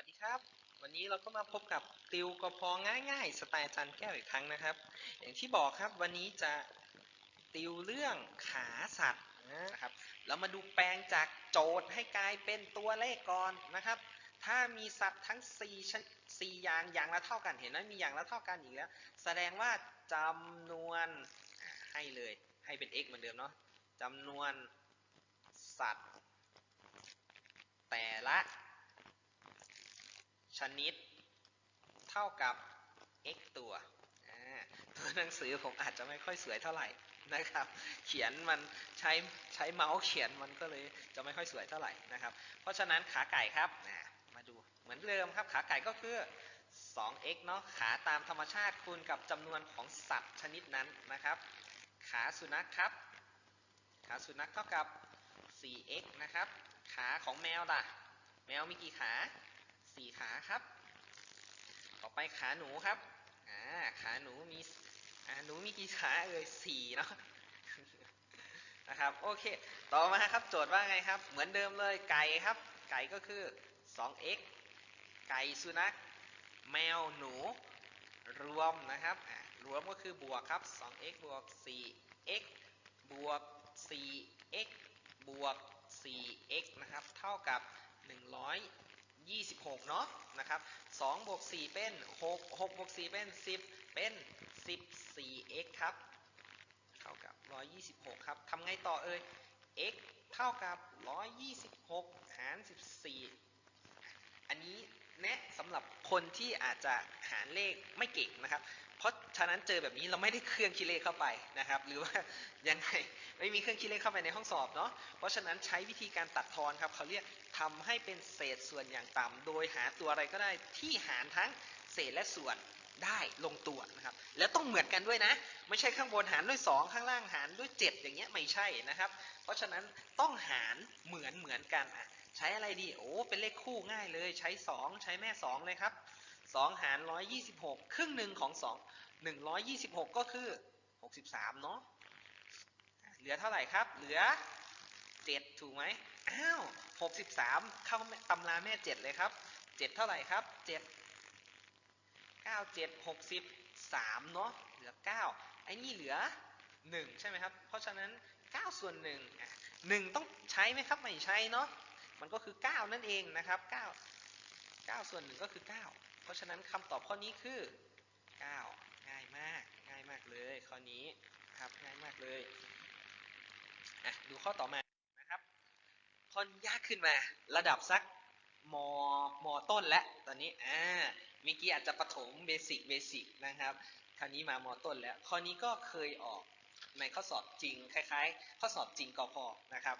วัสดีครับ วันนี้เราก็มาพบกับติวกพอง่ายๆ สไตล์จารย์แก้วอีกครั้งนะครับ อย่างที่บอกครับวันนี้จะติวเรื่องขาสัตว์นะครับ เรามาดูแปลงจากโจทย์ให้กลายเป็นตัวเลขก่อนนะครับ ถ้ามีสัตว์ทั้ง4ชนสี่อย่างอย่างละเท่ากันเห็นไหมมีอย่างละเท่ากันอีกแล้ว แสดงว่าจำนวนให้เลยให้เป็น x เหมือนเดิมเนาะจำนวนสัตว์ แต่ละ ชนิด เท่ากับ x ตัวตัวหนังสือผมอาจจะไม่ค่อยสวยเท่าไหร่นะครับ เขียนมันใช้ใช้เมาส์เขียนมันก็เลยจะไม่ค่อยสวยเท่าไหร่นะครับ เพราะฉะนั้นขาไก่ครับมาดูเหมือนเดิมครับ ขาไก่ก็คือ 2x เนาะขาตามธรรมชาติคูณกับจำนวนของสัตว์ชนิดนั้นนะครับ ขาสุนัขครับ ขาสุนัขเท่ากับ 4x นะครับ ขาของแมวล่ะ แมวมีกี่ขา สี่ขาครับ ต่อไปขาหนูครับอ่าขาหนูมีอ่าหนูมีกี่ขาเอ่ยสี่เนาะนะครับโอเค ต่อมาครับโจทย์ว่าไงครับ เหมือนเดิมเลยไก่ครับ ไก่ก็คือ 2x ไก่สุนัขแมวหนู รวมนะครับรวมก็คือบวกครับ 2x บวก 4x บวก 4x บวก 4x นะครับ เท่ากับ 26 เนาะนะครับ2บวก4เป็น 6 6บวก4เป็น 10 เป็น 14x ครับ เท่ากับ 126 ครับทำไงต่อเอ่ย x เท่ากับ 126 หาร 14 อันนี้แนะสำหรับคนที่อาจจะหารเลขไม่เก่งนะครับ เพราะฉะนั้นเจอแบบนี้เราไม่ได้เครื่องคิดเลขเข้าไปนะครับ หรือว่ายังไงไม่มีเครื่องคิดเลขเข้าไปในห้องสอบเนาะเพราะฉะนั้นใช้วิธีการตัดทอนครับเขาเรียกทำให้เป็นเศษส่วนอย่างต่ำโดยหาตัวอะไรก็ได้ที่หารทั้งเศษและส่วนได้ลงตัวนะครับ แล้วต้องเหมือนกันด้วยนะ ไม่ใช่ข้างบนหารด้วย 2 ข้างล่างหารด้วย 7 อย่างเงี้ยไม่ใช่นะครับ เพราะฉะนั้นต้องหารเหมือนเหมือนกันอะใช้อะไรดีโอ้เป็นเลขคู่ง่ายเลย ใช้ 2 ใช้แม่ 2 เลยครับ 2 หาร 126 ครึ่งหนึ่งของ 2 126 ก็คือ 63 เนาะเหลือเท่าไหร่ครับ เหลือ 7 ถูกไหมอ้าว 63 เข้าตำราแม่ 7 เลยครับ 7 เท่าไหร่ครับ 7 9 7 63 เนาะเหลือ 9 ไอ้นี่เหลือ 1 ใช่ไหมครับ เพราะฉะนั้น 9 ส่วน1อะ1ต้องใช้ไหมครับ ไม่ใช้เนาะมันก็คือ 9 นั่นเองนะครับ 9 9 ส่วน 1 ก็คือ 9 ราะฉะนั้นคำตอบข้อนี้คือ 9 ง่ายมาก ง่ายมากเลยข้อนี้ครับง่ายมากเลยอะดูข้อต่อมานะครับข้อยากขึ้นมา ระดับสักมมต้นแล้วตอนนี้อ่าเมื่อกี้อาจจะประถมเบสิกเบสิกนะครับคราวนี้มามต้นแล้วข้อนี้ก็เคยออกในข้อสอบจริงคล้าย ๆ ข้อสอบจริงกพนะครับ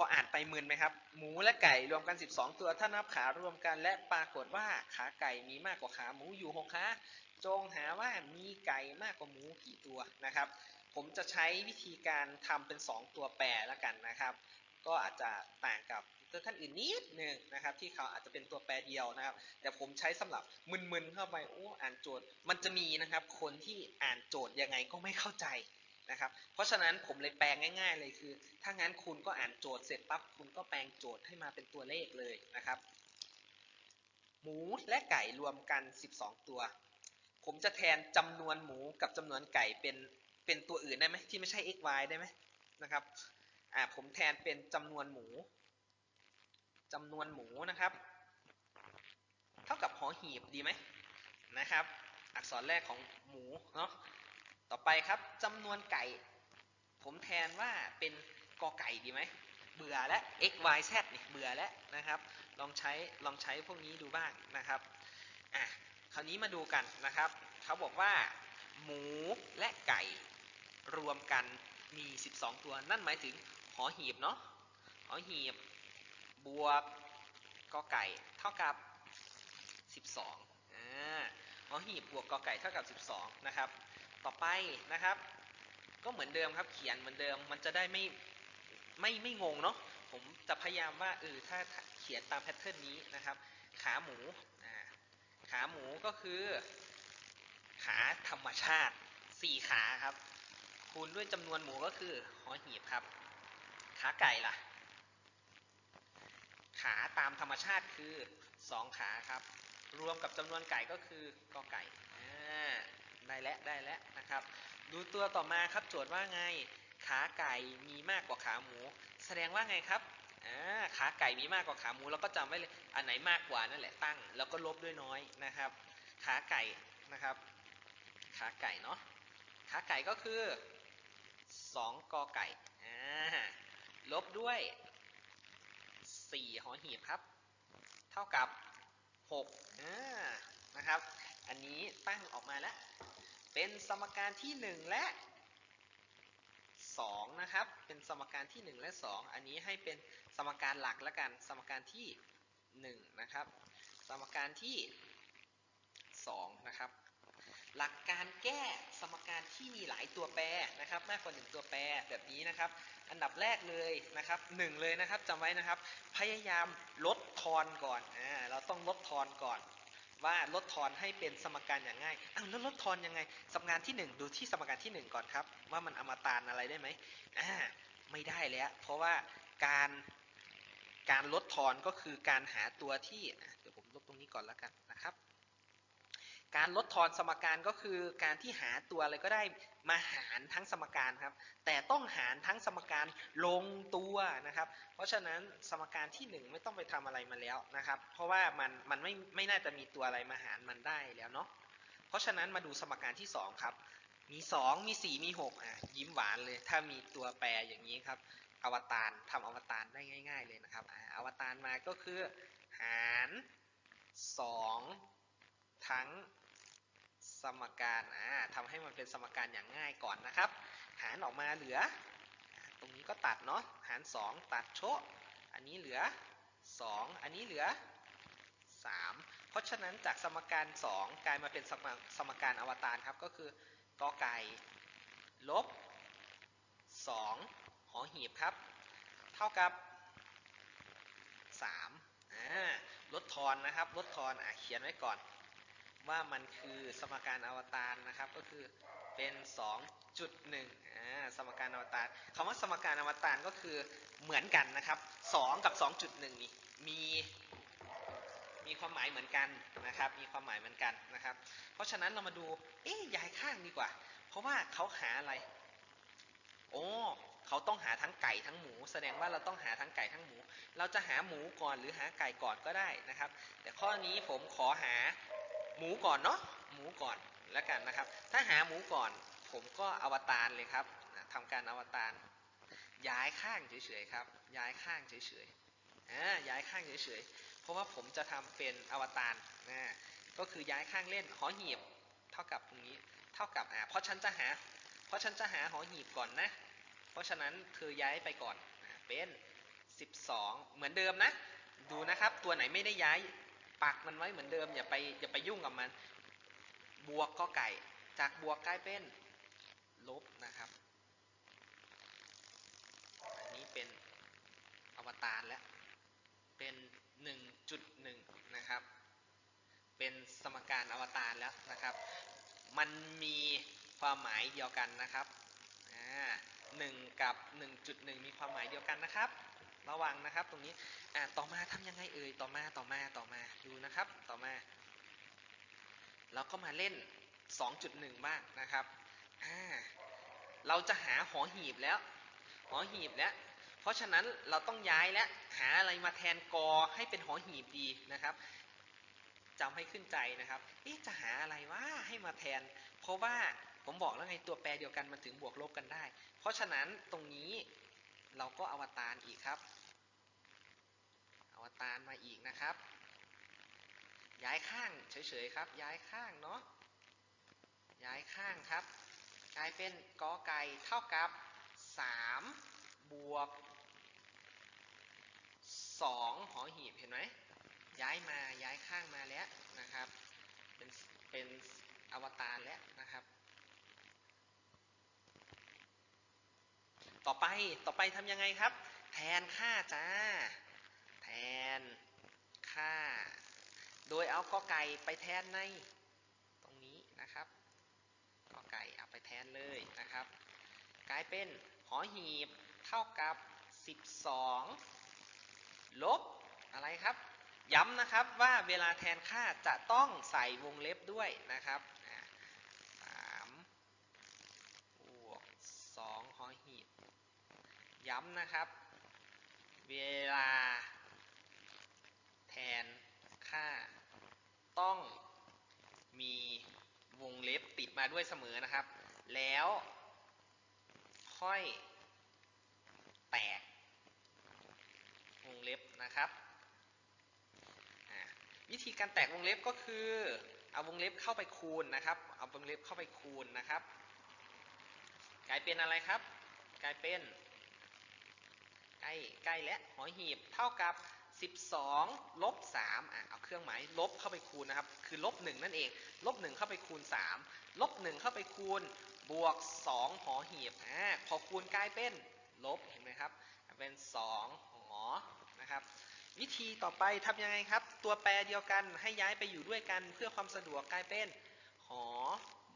พออ่านไปมึนไหมครับ หมูและไก่รวมกัน 12 ตัวถ้านับขารวมกันและปรากฏว่าขาไก่มีมากกว่าขาหมูอยู่6ขาจงหาว่ามีไก่มากกว่าหมูกี่ตัวนะครับ ผมจะใช้วิธีการทำเป็น 2 ตัวแปรแล้วกันนะครับ ก็อาจจะต่างกับตัวท่านอื่นนิดหนึ่งนะครับ ที่เขาอาจจะเป็นตัวแปรเดียวนะครับ แต่ผมใช้สำหรับมึนๆเข้าไปโอ้อ่านโจทย์ มันจะมีนะครับ คนที่อ่านโจทย์ยังไงก็ไม่เข้าใจ นะครับ เพราะฉะนั้นผมเลยแปลงง่าย ๆ เลยคือ ถ้างั้นคุณก็อ่านโจทย์เสร็จปั๊บคุณก็แปลงโจทย์ให้มาเป็นตัวเลขเลยนะครับ หมูและไก่รวมกัน 12 ตัว ผมจะแทนจำนวนหมูกับจำนวนไก่เป็นเป็นตัวอื่นได้ไหมที่ไม่ใช่ x y ได้ไหมนะครับอ่าผมแทนเป็นจำนวนหมูจำนวนหมูนะครับ เท่ากับหอหีบดีไหมนะครับ อักษรแรกของหมูเนาะ ต่อไปครับจำนวนไก่ ผมแทนว่าเป็นกอไก่ดีไหม เบื่อและ x y z เนี่ยเบื่อแล้วนะครับ ลองใช้ลองใช้พวกนี้ดูบ้างนะครับอะคราวนี้มาดูกันนะครับ เขาบอกว่า หมูและไก่รวมกันมี 12 ตัว นั่นหมายถึงหอหีบเนาะหอหีบบวกกอไก่เท่ากับ 12อ่าหอหีบบวกกอไก่เท่ากับ 12 นะครับ ต่อไปนะครับ ก็เหมือนเดิมครับเขียนเหมือนเดิมมันจะได้ไม่ไม่ไม่งงเนาะผมจะพยายามว่าเออถ้าเขียนตามแพทเทิร์นนี้นะครับ ขาหมูขาหมูก็คือ ขาธรรมชาติ 4 ขาครับ คูณด้วยจำนวนหมูก็คือหอหีบครับ ขาไก่ล่ะ ขาตามธรรมชาติคือ 2 ขาครับ รวมกับจำนวนไก่ก็คือกอไก่ ได้แล้วได้แล้วนะครับ ดูตัวต่อมาครับโจทย์ว่าไงขาไก่มีมากกว่าขาหมู แสดงว่าไงครับขาไก่มีมากกว่าขาหมูเราก็จำไว้เลยอันไหนมากกว่านั่นแหละตั้ง แล้วก็ลบด้วยน้อยนะครับ ขาไก่นะครับ ขาไก่เนาะขาไก่ก็คือ 2กอไก่ลบด้วย4หอหีบครับ เท่ากับ6นะครับ อันนี้ตั้งออกมาแล้ว เป็นสมการที่ 1 และ 2 นะครับ เป็นสมการที่ 1 และ 2 อันนี้ให้เป็นสมการหลักล้วกัน สมการที่ 1 นะครับ สมการที่ 2 นะครับ หลักการแก้สมการที่มีหลายตัวแปรนะครับ มากกว่า 1 ตัวแปรแบบนี้นะครับ อันดับแรกเลยนะครับหนึ่งเลยนะครับจำไว้นะครับ พยายามลดทอนก่อน อ่า เราต้องลดทอนก่อน ว่าลดทอนให้เป็นสมการอย่างง่ายอ้าวแล้วลดทอนยังไง สมการที่ 1 ดูที่สมการที่ 1 ก่อนครับ ว่ามันอมตานอะไรได้ไหมอ่าไม่ได้แล้ว เพราะว่าการการลดทอนก็คือการหาตัวที่เดี๋ยวผมลบตรงนี้ก่อนแล้วกัน การลดทอนสมการก็คือการที่หาตัวอะไรก็ได้มาหารทั้งสมการครับ แต่ต้องหารทั้งสมการลงตัวนะครับ เพราะฉะนั้นสมการที่ 1 ไม่ต้องไปทำอะไรมาแล้วนะครับ เพราะว่ามันมันไม่ไม่น่าจะมีตัวอะไรมาหารมันได้แล้วเนาะ เพราะฉะนั้นมาดูสมการที่ 2 ครับ มี 2 มี 4 มี6อะยิ้มหวานเลย ถ้ามีตัวแปรอย่างนี้ครับ อวตารทำอวตารได้ง่าย ๆ เลยนะครับอ่าอวตารมาก็คือหาร 2 ทั้ง สมการอ่าทำให้มันเป็นสมการอย่างง่ายก่อนนะครับ หารออกมาเหลือ ตรงนี้ก็ตัดเนาะหาร 2 ตัดโชะอันนี้เหลือ 2 อันนี้เหลือ 3 เพราะฉะนั้นจากสมการ 2 กลายมาเป็นสมสมการอวตารครับก็คือกอไก่ลบ 2 หอหีบครับ เท่ากับ3อ่าลดทอนนะครับลดทอนอะเขียนไว้ก่อน ว่ามันคือสมการอวตารนะครับ ก็คือเป็น 2.1อ่าสมการอวตารคำว่าสมการอวตารก็คือเหมือนกันนะครับ 2 กับ 2.1 นี่มีมีความหมายเหมือนกันนะครับ มีความหมายเหมือนกันนะครับ เพราะฉะนั้นเรามาดู เอ๊ะย้ายข้างดีกว่า เพราะว่าเขาหาอะไร โอ้เขาต้องหาทั้งไก่ทั้งหมู แสดงว่าเราต้องหาทั้งไก่ทั้งหมู เราจะหาหมูก่อนหรือหาไก่ก่อนก็ได้นะครับ แต่ข้อนี้ผมขอหา หมูก่อนเนาะหมูก่อนแล้วกันนะครับ ถ้าหาหมูก่อนผมก็อวตารเลยครับอะทำการอวตารย้ายข้างเฉยๆครับ ย้ายข้างเฉยๆอ่าย้ายข้างเฉยๆเพราะว่าผมจะทำเป็นอวตารนะก็คือย้ายข้างเล่นหอหีบเท่ากับตรงนี้เท่ากับอ่าเพราะฉันจะหา เพราะฉันจะหาหอหีบก่อนนะ เพราะฉะนั้นเธอย้ายไปก่อนเป็น 12 เหมือนเดิมนะ ดูนะครับตัวไหนไม่ได้ย้าย ปักมันไว้เหมือนเดิมอย่าไปอย่าไปยุ่งกับมัน บวกก็ไก่ จากบวกกลายเป็นลบนะครับอันนี้เป็นอวตารแล้วเป็น 1.1 นะครับ เป็นสมการอวตารแล้วนะครับ มันมีความหมายเดียวกันนะครับอ่าหนึ่งกับ 1.1 มีความหมายเดียวกันนะครับ ระวังนะครับตรงนี้อ่าต่อมาทำยังไงเอ่ยต่อมาต่อมาต่อมาดูนะครับต่อมา เราก็มาเล่น 2.1 บ้างนะครับอ่าเราจะหาหอหีบแล้วหอหีบแล้ว เพราะฉะนั้นเราต้องย้ายแล้วหาอะไรมาแทนกอให้เป็นหอหีบดีนะครับจำให้ขึ้นใจนะครับเอ๊ะจะหาอะไรวะให้มาแทน เพราะว่าผมบอกแล้วไงตัวแปรเดียวกันมันถึงบวกลบกันได้ เพราะฉะนั้นตรงนี้เราก็อวตารอีกครับ อวตารมาอีกนะครับ ย้ายข้างเฉยๆครับ ย้ายข้างเนาะย้ายข้างครับ กลายเป็นกอไก่เท่ากับ 3 บวก 2 หอหีบเห็นไหมย้ายมาย้ายข้างมาแล้วนะครับ เป็นเป็นอวตารแล้วนะครับ ต่อไปต่อไปทำยังไงครับ แทนค่าจ้า นค่า โดยเอากอไก่ไปแทนในตรงนี้นะครับกอไก่เอาไปแทนเลยนะครับ กลายเป็นหอหีบเท่ากับ 12 ลบอะไรครับ ย้ำนะครับว่าเวลาแทนค่าจะต้องใส่วงเล็บด้วยนะครับอ่าสามบวกสองหอหีบ ย้ำนะครับ เวลา นค่าต้องมีวงเล็บติดมาด้วยเสมอนะครับ แล้วค่อยแตกวงเล็บนะครับวิธีการแตกวงเล็บก็คือเอาวงเล็บเข้าไปคูณนะครับ เอาวงเล็บเข้าไปคูณนะครับ กลายเป็นอะไรครับ กลายเป็นใกล้ใกล้และหอหีบเท่ากับ 12ลบ3อะเอาเครื่องหมายลบเข้าไปคูณนะครับ คือลบ1นั่นเอง ลบ1เข้าไปคูณ 3 ลบ1เข้าไปคูณบวก2หอหีบอ่าพอคูณกลายเป็นลบเห็นไหมครับ เป็น2หอนะครับ วิธีต่อไปทำยังไงครับ ตัวแปรเดียวกันให้ย้ายไปอยู่ด้วยกันเพื่อความสะดวกกลายเป็นหอ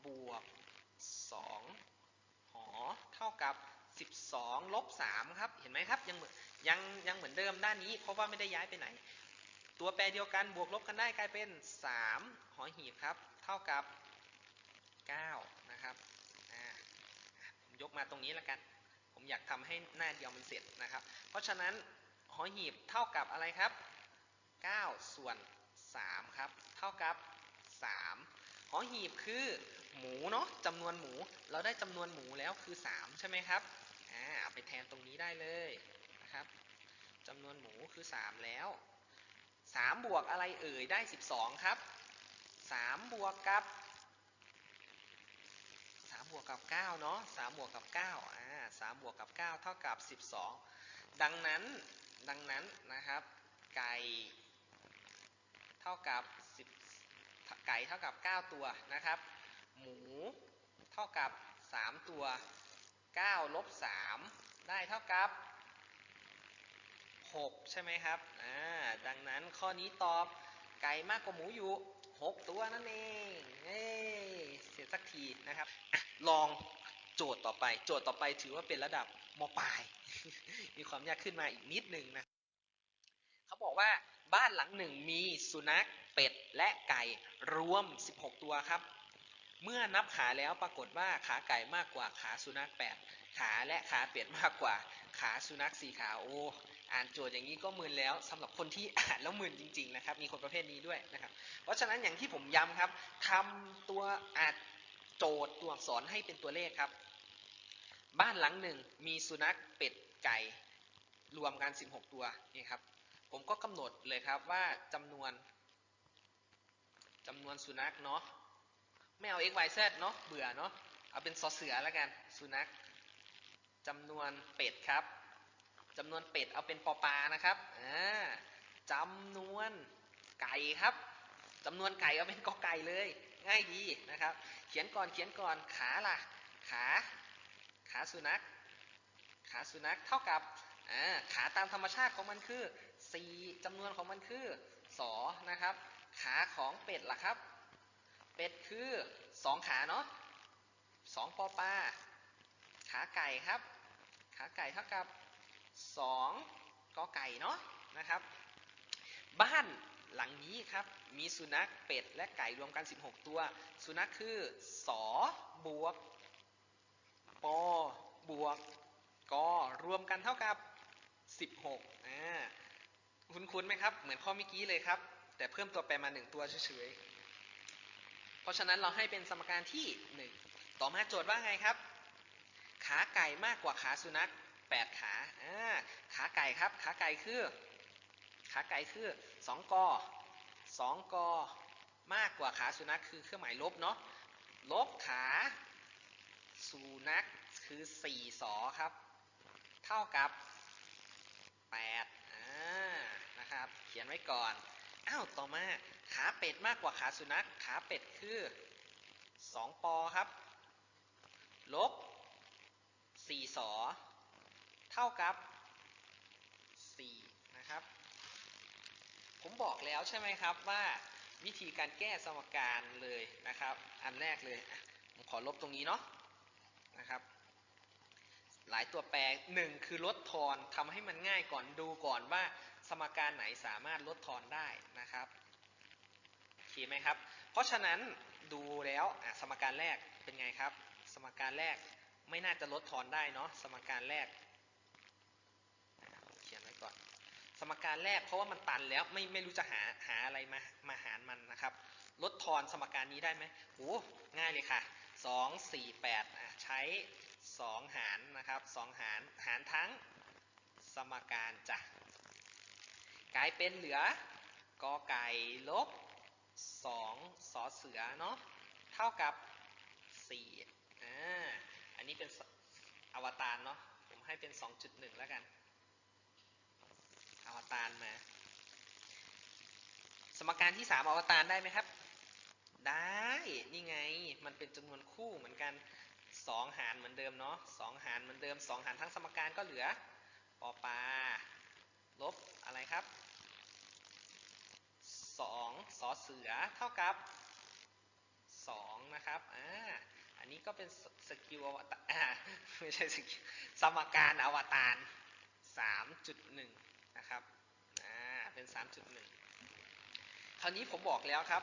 บวก2หอเท่ากับ 12ลบ3ครับ เห็นไหมครับยังเหมือน ยังยังเหมือนเดิมด้านนี้ เพราะว่าไม่ได้ย้ายไปไหน ตัวแปรเดียวกันบวกลบกันได้กลายเป็น 3 หอหีบครับ เท่ากับ 9 นะครับอ่ายกมาตรงนี้แล้วกัน ผมอยากทำให้หน้าเดียวมันเสร็จนะครับ เพราะฉะนั้นหอหีบเท่ากับอะไรครับ 9 ส่วน 3 ครับ เท่ากับ 3 หอหีบคือหมูเนาะจำนวนหมู เราได้จำนวนหมูแล้วคือ 3 ใช่ไหมครับ อ่าไปแทนตรงนี้ได้เลย นะครับจำนวนหมูคือ 3 แล้ว 3 บวกอะไรเอ่ยได้ 12 ครับ 3 บวกกับ 3 บวกกับ 9 เนาะ3บวกกับ 9 อ่า3บวกกับ 9 เท่ากับ 12 ดังนั้น ดังนั้นนะครับ ไก่เท่ากับ 10 ไก่เท่ากับ 9 ตัวนะครับ หมูเท่ากับ 3 ตัว 9 ลบ 3 ได้เท่ากับ 6 ใช่ไหมครับอ่าดังนั้นข้อนี้ตอบไก่มากกว่าหมูอยู่ 6 ตัวนั่นเองเอ้เสร็จสักทีนะครับอลองโจทย์ต่อไป โจทย์ต่อไปถือว่าเป็นระดับมปลาย มีความยากขึ้นมาอีกนิดนึงนะเขาบอกว่าบ้านหลังหนึ่งมีสุนัขเป็ดและไก่รวม 16 ตัวครับ เมื่อนับขาแล้วปรากฏว่าขาไก่มากกว่าขาสุนัข8ขาและขาเป็ดมากกว่า ขาสุนัขสี่ขาโอ้อ่านโจทย์อย่างนี้ก็มึนแล้วสำหรับคนที่อ่านแล้วมึนจริง ๆ นะครับ มีคนประเภทนี้ด้วยนะครับ เพราะฉะนั้นอย่างที่ผมย้ำครับทำตัวอ่าจโจทย์ตัวอักษรให้เป็นตัวเลขครับ บ้านหลังหนึ่งมีสุนัขเป็ดไก่รวมกัน 16 ตัวนี่ครับ ผมก็กำหนดเลยครับว่าจำนวนจำนวนสุนัขเนาะไม่เอา x y z เนาะเบื่อเนาะเอาเป็นสอเสือแล้วกันสุนัข จำนวนเป็ดครับจำนวนเป็ดเอาเป็นปอปานะครับอ่าจำนวนไก่ครับจำนวนไก่เอาเป็นกอไก่เลย ง่ายดีนะครับ เขียนก่อนเขียนก่อนขาล่ะ ขาขาสุนัขขาสุนัขเท่ากับอ่าขาตามธรรมชาติของมันคือ4จำนวนของมันคือ2นะครับ ขาของเป็ดล่ะครับ เป็ดคือ 2 ขาเนาะ2ปอปลาขาไก่ครับ ขาไก่เท่ากับ 2กอไก่เนาะนะครับ บ้านหลังนี้ครับมีสุนัขเป็ดและไก่รวมกัน 16 ตัว สุนัขคือสอบวกปบวกกรวมกันเท่ากับ 16อ่าคุ้นๆไหมครับ เหมือนข้อเมื่อกี้เลยครับ แต่เพิ่มตัวแปรมา 1 ตัวเฉยๆเพราะฉะนั้นเราให้เป็นสมการที่ 1 ต่อมาโจทย์ว่าไงครับ ขาไก่มากกว่าขาสุนัข8ขาอ่าขาไก่ครับ ขาไก่คือ ขาไก่คือ2กอ2กอมากกว่าขาสุนัขคือเครื่องหมายลบเนาะ ลบขาสุนัขคือ4สอครับ เท่ากับ8อ่านะครับ เขียนไว้ก่อน อ้าว ต่อมาขาเป็ดมากกว่าขาสุนัข ขาเป็ดคือ 2 ปอครับ ลบ 4สอเท่ากับ4นะครับ ผมบอกแล้วใช่ไหมครับว่าวิธีการแก้สมการเลยนะครับ อันแรกเลยผมขอลบตรงนี้เนาะนะครับ หลายตัวแปรหนึ่งคือลดทอนทำให้มันง่ายก่อนดูก่อนว่าสมการไหนสามารถลดทอนได้นะครับโอเคไหมครับ เพราะฉะนั้นดูแล้วสมการแรกเป็นไงครับ สมการแรก ไม่น่าจะลดทอนได้เนาะสมการแรกเขียนไว้ก่อน สมการแรกเพราะว่ามันตันแล้วไม่ไม่รู้จะหาหาอะไรมามาหารมันนะครับ ลดทอนสมการนี้ได้ไหมโอ้ง่ายเลยค่ะ 2 4 8อะใช้ 2 หารนะครับ 2 หารหารทั้งสมการจ้ะกลายเป็นเหลือกอไก่ลบ2สอเสือเนาะเท่ากับ4อ่า อันนี้เป็นอวตารเนาะ ผมให้เป็น 2.1 แล้วกัน อวตารมา สมการที่ 3 อวตารได้ไหมครับ ได้ นี่ไง มันเป็นจำนวนคู่เหมือนกัน 2 หารเหมือนเดิมเนาะ2หารเหมือนเดิม 2 หารทั้งสมการก็เหลือปอปาลบอะไรครับ2สอเสือเท่ากับ 2 นะครับ อ่า อันนี้ก็เป็นสกิลอวตารไม่ใช่สกิลสมการอวตาร 3.1 นะครับอ่าเป็น 3.1 คราวนี้ผมบอกแล้วครับ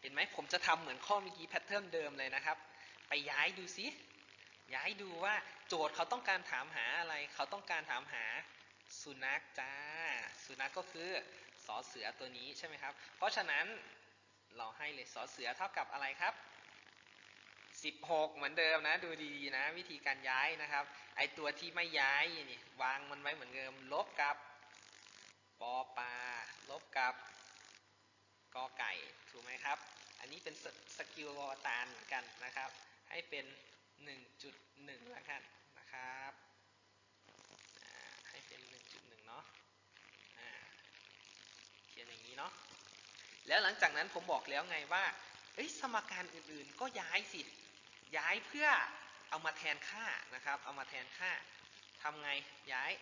เห็นไหมผมจะทำเหมือนข้อเมื่อกี้แพทเทิร์นเดิมเลยนะครับ ไปย้ายดูซิย้ายดูว่าโจทย์เขาต้องการถามหาอะไร เขาต้องการถามหาสุนัขจ้า สุนัขก็คือสอเสือตัวนี้ใช่ไหมครับ เพราะฉะนั้นเราให้เลยสอเสือเท่ากับอะไรครับ 16 เหมือนเดิมนะ ดูดีๆนะ วิธีการย้ายนะครับ ไอตัวที่ไม่ย้ายนี่วางมันไว้เหมือนเดิม ลบกับปอปลาลบกับกอไก่ถูกไหมครับ อันนี้เป็นสสกิลอตารเหมือนกันนะครับ ให้เป็น 1.1แล้วกันนะครับให้เป็น 1.1 เนาะอ่าเขียนอย่างนี้เนาะแล้วหลังจากนั้นผมบอกแล้วไงว่าเอ้ยสมการอื่นๆ ก็ย้ายสิ ย้ายเพื่อเอามาแทนค่านะครับ เอามาแทนค่าทำไงย้าย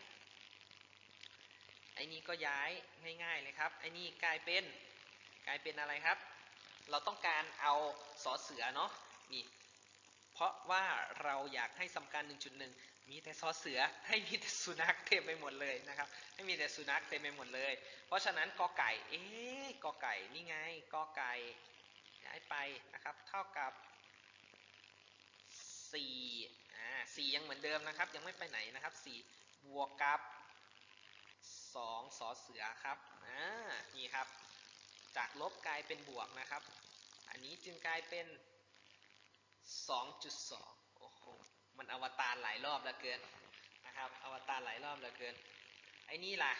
ไอ้นี้ก็ย้ายง่ายๆเลยครับ ไอ้นี่กลายเป็นกลายเป็นอะไรครับ เราต้องการเอาสอเสือเนาะนี่เพราะว่าเราอยากให้สมการ 1.1 มีแต่ซอเสือให้มีแต่สุนัขเต็มไปหมดเลยนะครับ ให้มีแต่สุนัขเต็มไปหมดเลย เพราะฉะนั้นกอไก่ เอ๊กอไก่ นี่ไงกอไก่ย้ายไปนะครับ เท่ากับ 4อ่า4ยังเหมือนเดิมนะครับ ยังไม่ไปไหนนะครับ 4 บวกกับ 2 สอเสือครับอ่านี่ครับ จากลบกลายเป็นบวกนะครับ อันนี้จึงกลายเป็น 2.2 โอ้โห มันอวตารหลายรอบแล้วเกินนะครับ อวตารหลายรอบแล้วเกิน ไอ้นี่ล่ะ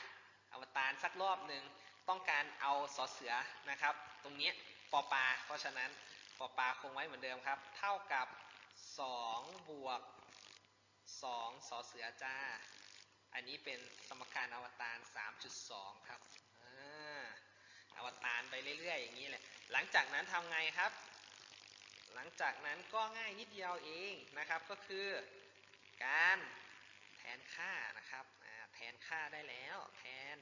อวตารสักรอบหนึ่งต้องการเอาสอเสือนะครับ ตรงนี้ปอปลาเพราะฉะนั้นปอปลาคงไว้เหมือนเดิมครับ เท่ากับ 2บวก2สอเสือจ้า อันนี้เป็นสมการอวตาร3.2ครับอาอวตารไปเรื่อยๆ อย่างนี้แหละ หลังจากนั้นทำไงครับ หลังจากนั้นก็ง่ายนิดเดียวเองนะครับ ก็คือการแทนค่านะครับ แทนค่าได้แล้ว แทน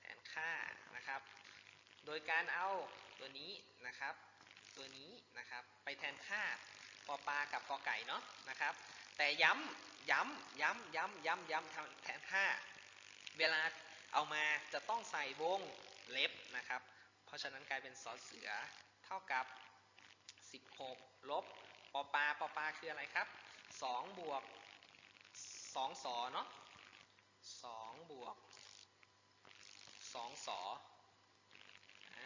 แทนค่านะครับ โดยการเอาตัวนี้นะครับ ตัวนี้นะครับ ไปแทนค่า ปอปลากับกอไก่เนาะนะครับ แต่ย้ำย้ำย้ำย้ำย้ำย้ำแทนค่าเวลาเอามาจะต้องใส่วงเล็บนะครับ เพราะฉะนั้นกลายเป็นสอเสือเท่ากับ 16 ลบปอปลาปอปลาคืออะไรครับ 2 บวก 2 สอเนาะ2บวก 2 สออ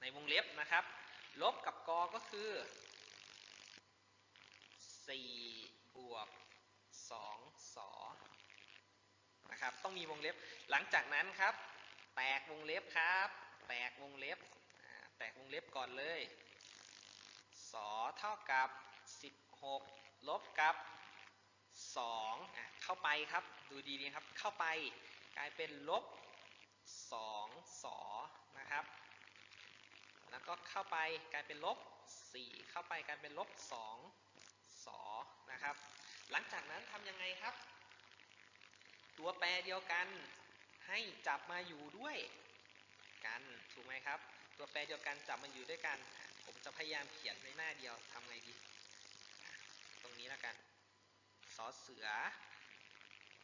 ในวงเล็บนะครับ ลบกับกอก็คือ 4บวก2สอนะครับต้องมีวงเล็บหลังจากนั้นครับ แตกวงเล็บครับ แตกวงเล็บแตกวงเล็บก่อนเลยสอเท่ากับ 16 ลบกับ2อะเข้าไปครับดูดีๆครับเข้าไปกลายเป็นลบ2สอนะครับ แล้วก็เข้าไปกลายเป็นลบ4เข้าไปกลายเป็นลบ2สอ นะครับ หลังจากนั้นทำยังไงครับ ตัวแปรเดียวกันให้จับมาอยู่ด้วยกันถูกไหมครับ ตัวแปรเดียวกันจับมาอยู่ด้วยกัน ผมจะพยายามเขียนในหน้าเดียวทำไงดี ตรงนี้แล้วกันสอเสือ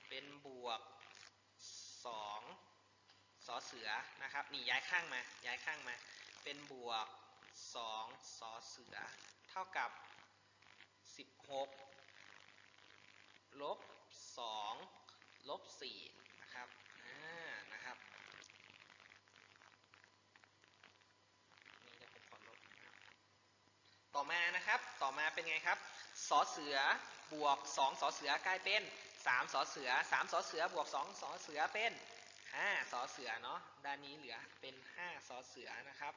เป็นบวก2สอเสือนะครับนี่ย้ายข้างมาย้ายข้างมา เป็นบวกสองสอเสือ เท่ากับ สิบหกลบสองลบสี่นะครับ อ่า นะครับ นี่เดี๋ยวผมขอลบนะครับต่อมานะครับ ต่อมาเป็นไงครับ สอเสือบวกสองสอเสือกลายเป็นสามสอเสือสามสอเสือบวกสองสอเสือเป็นห้าสอเสือเนาะ ด้านนี้เหลือเป็นห้าสอเสือนะครับ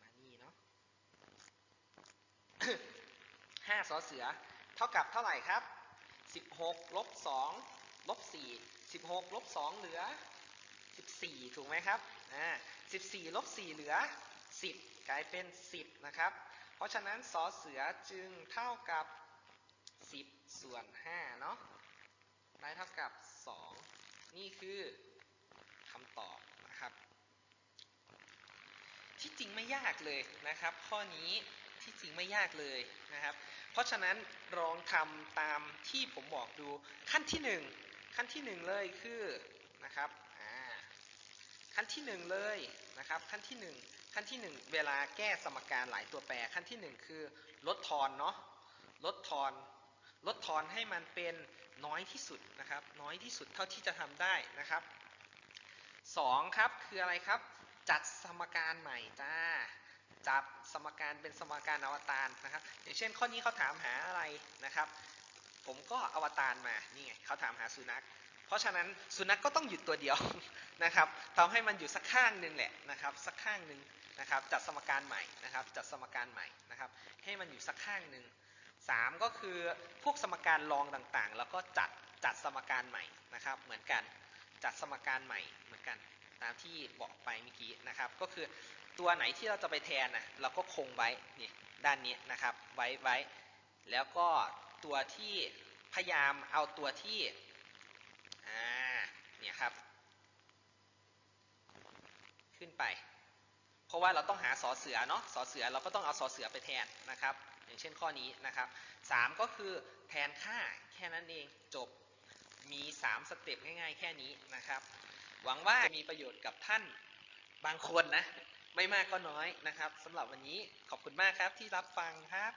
มานี่เนาะ ห้าสอเสือ เท่ากับเท่าไหร่ครับสิบหกลบสองลบสี่สิบหกลบสองเหลือสิบสี่ถูกไหมครับอ่าสิบสี่ลบสี่เหลือสิบกลายเป็นสิบนะครับ เพราะฉะนั้นสอเสือจึงเท่ากับ 10 ส่วน5เนาะได้เท่ากับ 2 นี่คือคำตอบนะครับ ที่จริงไม่ยากเลยนะครับ ข้อนี้ที่จริงไม่ยากเลยนะครับ เพราะฉะนั้นลองทำตามที่ผมบอกดูขั้นที่ 1 ขั้นที่ 1 เลยคือนะครับอ่าขั้นที่ 1 เลยนะครับขั้นที่ 1 ขั้นที่ 1 เวลาแก้สมการหลายตัวแปรขั้นที่ 1 คือลดทอนเนาะลดทอนลดทอนให้มันเป็นน้อยที่สุดนะครับ น้อยที่สุดเท่าที่จะทำได้นะครับสองครับคืออะไรครับ จัดสมการใหม่จ้า จัดสมการเป็นสมการอวตารนะครับ อย่างเช่นข้อนี้เขาถามหาอะไรนะครับ ผมก็อวตารมานี่ไงเขาถามหาสุนัข เพราะฉะนั้นสุนัขกก็ต้องหยุดตัวเดียวนะครับทำให้มันอยู่สักข้างหนึ่งแหละนะครับสักข้างหนึ่งนะครับจัดสมการใหม่นะครับจัดสมการใหม่นะครับ ให้มันอยู่สักข้างหนึ่งสามก็คือพวกสมการรองต่างๆ แล้วก็จัดจัดสมการใหม่นะครับ เหมือนกันจัดสมการใหม่เหมือนกันตามที่บอกไปเมื่อกี้นะครับ ก็คือ ตัวไหนที่เราจะไปแทนนะเราก็คงไว้นี่ด้านนี้นะครับไว้ไว้ แล้วก็ตัวที่พยายามเอาตัวที่อ่าเนี่ยครับ ขึ้นไป เพราะว่าเราต้องหาสอเสือเนาะสอเสือเราก็ต้องเอาสอเสือไปแทนนะครับ อย่างเช่นข้อนี้นะครับสามก็คือแทนค่าแค่นั้นเองจบมีสามสเต็ปง่ายๆ แค่นี้นะครับ หวังว่ามีประโยชน์กับท่านบางคนนะ ไม่มากก็น้อยนะครับสำหรับวันนี้ขอบคุณมากครับที่รับฟังครับ